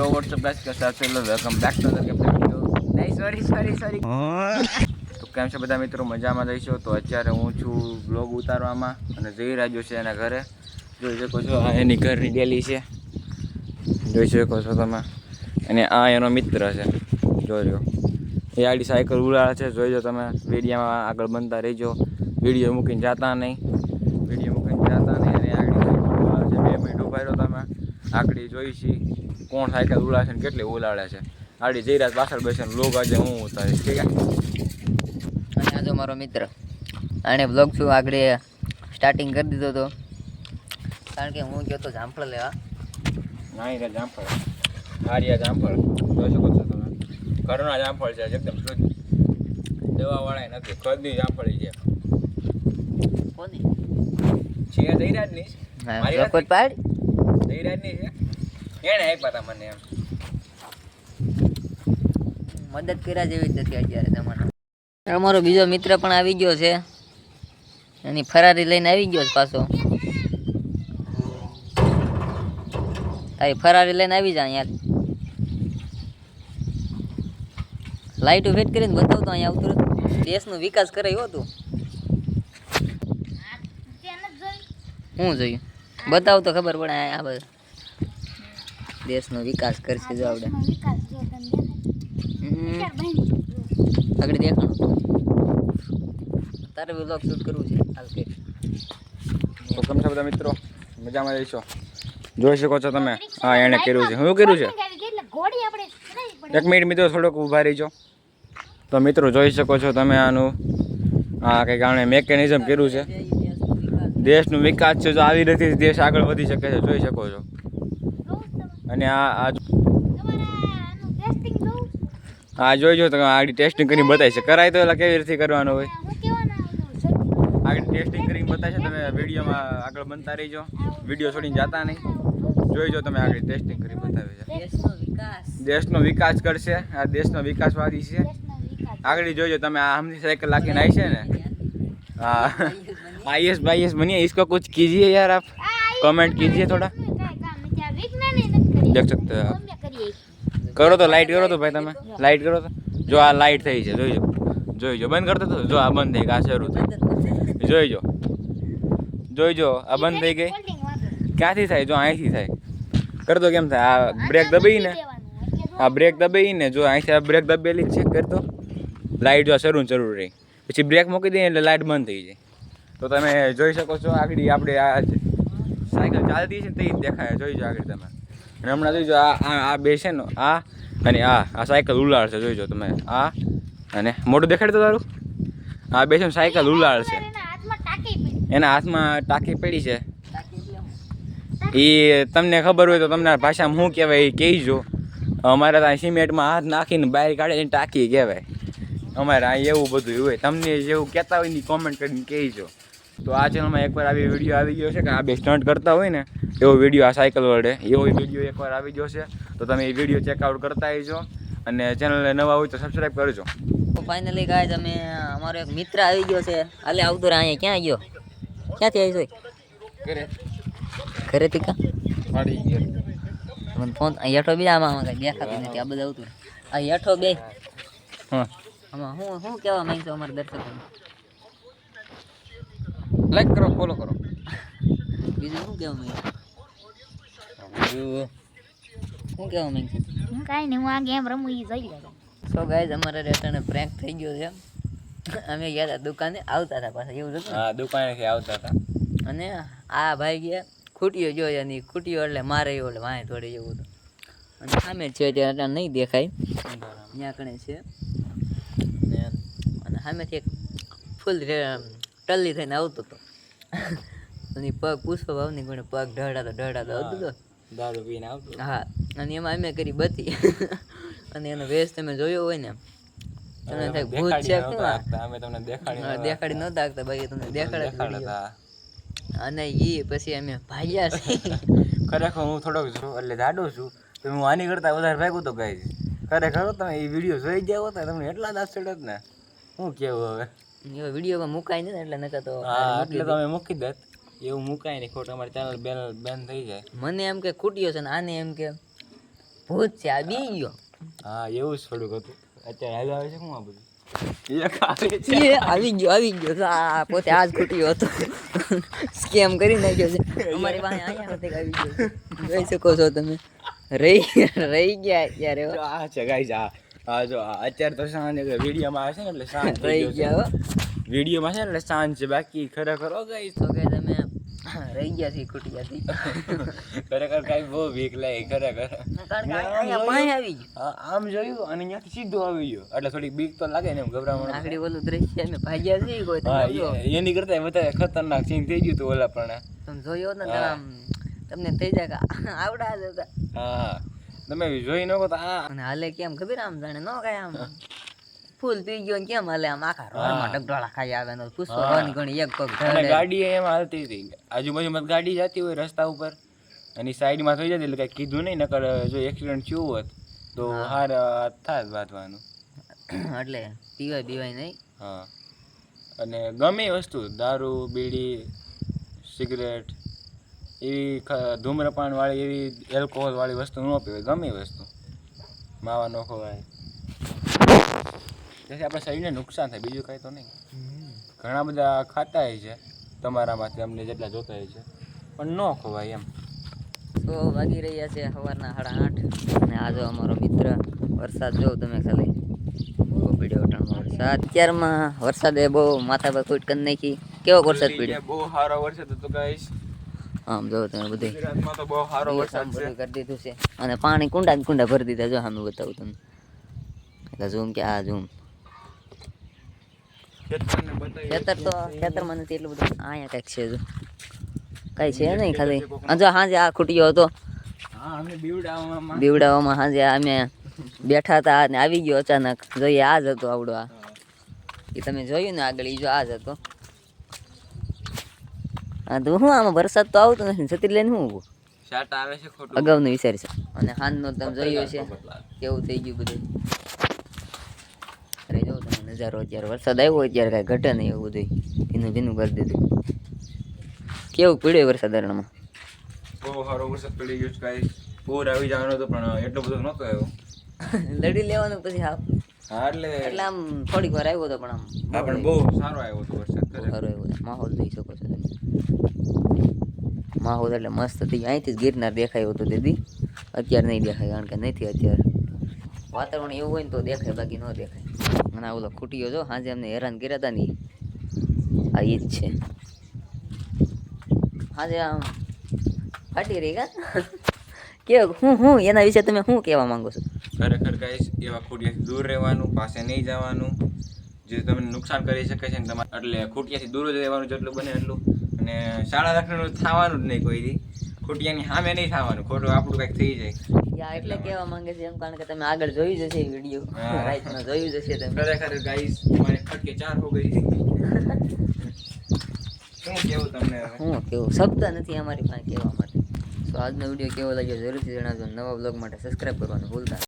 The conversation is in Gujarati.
યો વોટ્સઅપ ગાઈસ કે સાથે લો welcome back to the game નહીં સોરી સોરી સોરી તો કેમ છો બધા મિત્રો? મજામાં રહીશો? તો અત્યારે હું છું બ્લોગ ઉતારવામાં અને જઈ રહ્યો છે એના ઘરે. જોઈ શકો છો આ એની ઘરની ડેલી છે. જોઈ શકો છો તમે. અને આ એનો મિત્ર છે. જોજો એ આડી સાયકલ ઉડાડે છે. જોઈજો તમે. વિડીયામાં આગળ બનતા રહીજો. વીડિયો મૂકીને જાતા નહીં. વીડિયો મૂકીને જાતા નહીં. અને આગળ છે. બે મિનિટ ઊભા રહ્યો તમે. આકડી જોઈ છી. કોણ સાયકલ ઉડાડે છે ને કેટલી ઉલાડે છે. આડી જઈ રહ્યા પાછળ બેસીને લોગ આજે હું ઉતારીશ ઠીક છે? અને આજો મારો મિત્ર આણે બ્લોગ શું આગળ સ્ટાર્ટિંગ કરી દીધો હતો કારણ કે હું ગયો તો જામફળ લેવા. ના રે જામફળ. આર્યા જામફળ. જોઈ શકો છો તમે. ઘરના જામફળ છે એકદમ શુદ્ધ. દવાવાળા નથી. કદી જામફળી છે. કોની? છે જયરાજની મારી પાડ. જયરાજની છે? એને આપ્યા હતા મને એમ. મદદ કર્યા જેવી જ નથી અત્યારે તમારો. અમારો બીજો મિત્ર પણ આવી ગયો છે. એની ફરારી લઈને આવી ગયો છે પાછો. તારી ફરારી લઈને આવી જા યાર લાઈટો ફિટ કરીને બતાવતો અહીંયા આવતું દેશનો વિકાસ કરે એવો તું હું જોયું? બતાવ તો ખબર પડે આ આ બધું. દેશનો વિકાસ કરશે જો આપણે હમ. આગળ દેખાણું તારે વ્લોગ શૂટ કરવું છે. હાલ કે. તો કેમ છો બધા મિત્રો? મજામાં રહીશો? જોઈ શકો છો તમે. હા એણે કર્યું છે. શું કર્યું છે? એક મિનિટ મિત્રો થોડોક ઊભા રહીજો. તો મિત્રો જોઈ શકો છો તમે આનું આ કંઈક આણે મેકેનિઝમ કર્યું છે. દેશનો વિકાસ. છે જો આવી રીતે દેશ આગળ વધી શકે છે જોઈ શકો છો. અને આ આ હા જોઈજો તમે આગળ ટેસ્ટિંગ કરીને બતાવી છે. કરાય તો એટલે કેવી રીતે કરવાનું હોય? આગળ ટેસ્ટિંગ કરીને બતાવશે તમે વિડીયોમાં આગળ બનતા રહીજો. વીડિયો છોડીને જતા નહીં. જોઈજો તમે આગળ ટેસ્ટિંગ કરી બતાવી છે. દેશનો વિકાસ. કરશે. આ દેશનો વિકાસવાદી છે. આગળ જોઈજો તમે આ હમથી સાયકલ લાગીને આવી છે ને? હા. આઈએસ ભાઈએસ બનીએ ઇસકો કુછ કીજીએ યાર આપ. કમેન્ટ કીજીએ થોડા. દેખ શકતે આપ કરો તો લાઈટ કરો તો ભાઈ તમે. લાઈટ કરો તો. જો આ લાઈટ થઈ છે જોઈજો જોઈજો બંધ કરતો તો જો આ બંધ થઈ ગઈ આ શરૂ થઈ જોઈજો જોઈજો આ બંધ થઈ ગઈ. ક્યાંથી થાય? જો અહીંથી થાય. કરતો કેમ થાય? આ બ્રેક દબાઈને આ બ્રેક દબાઈને જો અહીંથી આ બ્રેક દબેલી ચેક કરતો. લાઈટ જો શરૂ જરૂર રહી. પછી બ્રેક મૂકી દઈએ એટલે લાઈટ બંધ થઈ જાય. તો તમે જોઈ શકો છો આગળ આપણે આ સાયકલ ચાલતી છે તે દેખાય. જોઈ જો આગળ તમે. અને હમણાં જોઈજો આ આ બે છે ને આ અને આ આ સાયકલ ઉલાળશે જોઈજો તમે. આ અને મોટું દેખાડતો તારું. આ બે છે ને સાયકલ ઉલાળશે. એના હાથમાં ટાંકી પડી. છે. એ તમને ખબર હોય તો તમને ભાષામાં શું કહેવાય એ કહેજો. અમારે ત્યાં સિમેન્ટમાં હાથ નાખીને બહાર કાઢીને ટાંકી કહેવાય. અમારે આ એવું બધું હોય. તમને જેવું કહેતા હોય ને કોમેન્ટ કરીને કહેજો. તો આ ચેનલમાં એકવાર આવી વીડિયો આવી ગયો છે કે આ બે સ્ટન્ટ કરતા હોય ને એવો વીડિયો આ સાયકલ વડે એવો વીડિયો એકવાર આવી ગયો છે. તો તમે એ વીડિયો ચેકઆઉટ કરતા આવજો અને ચેનલને નવા હોય તો સબસ્ક્રાઈબ કરજો. ફાઇનલી ગાય તમે અમારો એક મિત્ર આવી ગયો છે. હાલે આવતો રહે અહીંયા ક્યાં ગયો? ક્યાંથી આવી જોઈ ઘરે. ઘરેથી કા? પાડી ગયો. મને ફોન હેઠો બી આમાં આમાં કઈ દેખાતું નથી આ બધું આવતું. આ હેઠો બે હા. આમાં હું શું કહેવા માંગશો અમારા દર્શકોને? લાઈક કરો ફોલો કરો. બીજું શું કહેવા માંગશો? શું કહેવા હું કાંઈ નહીં હું આ ગેમ રમું ઈ જોઈ લેજો સો ગાઈઝ અમારા રેટાને પ્રેન્ક થઈ ગયો છે. અમે ગયા હતા દુકાને આવતા હતા પાછા એવું હતું? હા દુકાનેથી આવતા હતા અને આ ભાઈ ગયા ખૂટીઓ જોઈએ અને ખૂટીઓ એટલે મારે એવું એટલે વાંય થોડી એવું હતું. અને સામે છે ત્યાં નહીં દેખાય. ત્યાં કણે છે. ને અને સામેથી એક ફૂલ ટલ્લી થઈને આવતો હતો અને પગ પૂછવા ભાવની કોઈને પગ ઢળાતો ઢળાતો હતું તો. દારૂ પીને આવતો. હા અને એમાં અમે કરી બતી અને એનો વેશ તમે જોયો હોય ને તમને થાય ભૂત છે કે અમે તમને દેખાડી દેખાડી નહોતા આગતા બાકી તમને દેખાડે દેખાડતા અને ઈ પછી અમે ભાગ્યા છે ખરેખર હું થોડોક છું એટલે જાડો છું તો હું આની કરતા વધારે ભાગું તો ગાય ખરેખર તમે એ વીડિયો જોઈ ગયા હોતા તમને એટલા દાસ ચડત ને. હું કેવું હવે? વિડીયોમાં મુકાય ને એટલે નકર તો એટલે તમે મૂકી દેત. એવું મુકાય નહીં ખોટું અમારી ચેનલ બેન બેન થઈ જાય. મને એમ કે ખૂટ્યો છે ને આને એમ કે ભૂત છે આ બી ગયો. હા એવું જ થોડુંક હતું. અત્યારે હાલ આવે છે શું આ બધું? એ ખાલી છે. એ આવી ગયો આવી ગયો. તો આ પોતે આજ ખૂટ્યો હતો. સ્કેમ કરી નાખ્યો છે. અમારી પાસે અહીંયા નથી આવી ગયો છે. જોઈ શકો છો તમે. રહી રહી ગયા અત્યારે હો. જો આ છે ગાઈસ આ આ જો આ અત્યારે તો સાંજ વિડીયોમાં આવે છે ને એટલે સાંજ થઈ રહી ગયો ગયા હો. છે વિડીયોમાં છે ને એટલે સાંજ છે બાકી ખરેખર હો ગાઈસ તો કે તમે રહી ગયા છે કુટિયાથી. ખરેખર કાંઈ બહુ બીક લાગી ખરેખર. આવી આમ જોયું અને અહીંયાથી સીધું આવી ગયું. એટલે થોડી બીક તો લાગે ને એમ ગભરામણ. આખડી ઓલું દ્રશ્ય ને ભાગ્યા છે કોઈ એની કરતા વધારે ખતરનાક સીન થઈ ગયું હતું ઓલા પણ તમે જોયો ને આમ તમને થઈ જાય આવડા જ હતા. હા. તમે જોઈ ન તો આ અને હાલે કેમ ખબર આમ જાણે ન કાંઈ આમ. ફૂલ પી ગયો કેમ હલે આમ આખા રોડમાં ડગડોળા ખાઈ આવે ને પુષ્પો રોની ઘણી એક પગ અને ગાડી એમ હાલતી હતી. આજુબાજુમાં ગાડી જતી હોય રસ્તા ઉપર. અને સાઈડમાં થઈ જતી એટલે કઈ કીધું નહીં નકર જો એક્સિડન્ટ થયું હોત તો હાર થાત વાંધવાનું એટલે પીવાય પીવાય નહીં. હા. અને ગમે વસ્તુ દારૂ બીડી સિગરેટ એવી ધૂમ્રપાન વાળી એવી એલ્કોહોલ વાળી વસ્તુ ન પીવાય ગમે વસ્તુ. માવા ન ખવાય. જેથી આપણા શરીરને નુકસાન થાય બીજું કાંઈ તો નહીં. ઘણા બધા ખાતા હોય છે તમારામાંથી અમને જેટલા જોતા હોય છે. પણ ન ખવાય એમ. તો વાગી રહ્યા છે સવારના સાડા આઠ અને આ જો અમારો મિત્ર વરસાદ જો તમે ખાલી બહુ પીડ્યો વટાણમાં વરસાદ. અત્યારમાં વરસાદે બહુ માથા પર ફૂટ કરી નાખી. કેવો વરસાદ પીડ્યો? બહુ સારો વરસાદ હતો ગાઈસ આમ જો તમે બધું ગુજરાતમાં તો બહુ સારો વરસાદ છે. કરી દીધું છે. અને પાણી કુંડા જ કુંડા ભરી દીધા જો સામે બતાવું તમને. એટલે ઝૂમ કે આ ઝૂમ ખેતર તો ખેતરમાં નથી એટલું બધું અહીંયા કંઈક છે જો કઈ છે નહીં ખાલી. જો હાંજે આ ખૂટ્યો હતો. બીવડાવામાં હાંજે અમે બેઠા હતા ને આવી ગયો અચાનક. જોઈએ આ જ હતો આવડો આ. એ તમે જોયું ને આગળ ઈ જો આ જ હતો. હા તો હું આમાં વરસાદ તો આવતો નથી છત્રી લઈને હું ઊભો અગાઉનું વિચારી છે. અને હાંજનો તમે જોયું છે કેવું થઈ ગયું બધું? નજારો અત્યારે વરસાદ આવ્યો અત્યારે કાંઈ ઘટે નહીં એવું બધું ભીનું ભીનું કરી દીધું. કેવું પીડ્યો વરસાદ હરણમાં બહુ સારો વરસાદ પડી ગયો ગાઈસ પૂર આવી જવાનો હતો પણ એટલો બધો નહોતો આવ્યો. લડી લેવાનું પછી હા હા એટલે એટલે આમ થોડીક વાર આવ્યો હતો પણ આમ હા પણ બહુ સારો આવ્યો હતો વરસાદ સારો છે. માહોલ જોઈ શકો છો તમે. માહોલ એટલે મસ્ત હતી. અહીંથી જ ગિરનાર દેખાયું હતું દીદી. અત્યારે નહીં દેખાય કારણ કે નથી અત્યારે. વાતાવરણ એવું હોય ને તો દેખાય બાકી ન દેખાય. અને આ ઓલો ખૂટીયો જો સાંજે અમને હેરાન કર્યા હતા ને આ ઈ જ છે. સાંજે આમ ફાટી રહી કા? કે હું હું, એના વિશે તમે શું કહેવા માંગો છો? ખરેખર ગાઈસ એવા ખૂટિયાથી દૂર રહેવાનું, પાસે નહીં જવાનું. જે તમને નુકસાન કરી શકે છે ને તમારે, એટલે ખૂટિયાથી દૂર જ રહેવાનું, જેટલું બને એટલું. અને શાળા રાખવાનું થવાનું જ નહીં કોઈ દી. ખૂટિયાની સામે નહીં થવાનું, ખોટું આપણું કંઈક થઈ જાય. યા એટલે કહેવા માંગે છે એમ કારણ કે તમે આગળ જોઈ જશે વીડિયો. રાઈટમાં જોયું જશે તમે. ખરેખર ગાઈસ મારી ફટકે ચાર હો ગઈ. શું કેવું તમને હું કેવું? શબ્દ નથી અમારી પાસે કહેવા માટે. તો આજનો વીડિયો કેવો લાગ્યો જરૂરથી જણાવજો નવા બ્લોગ માટે સબસ્ક્રાઈબ કરવાનું ભૂલતા.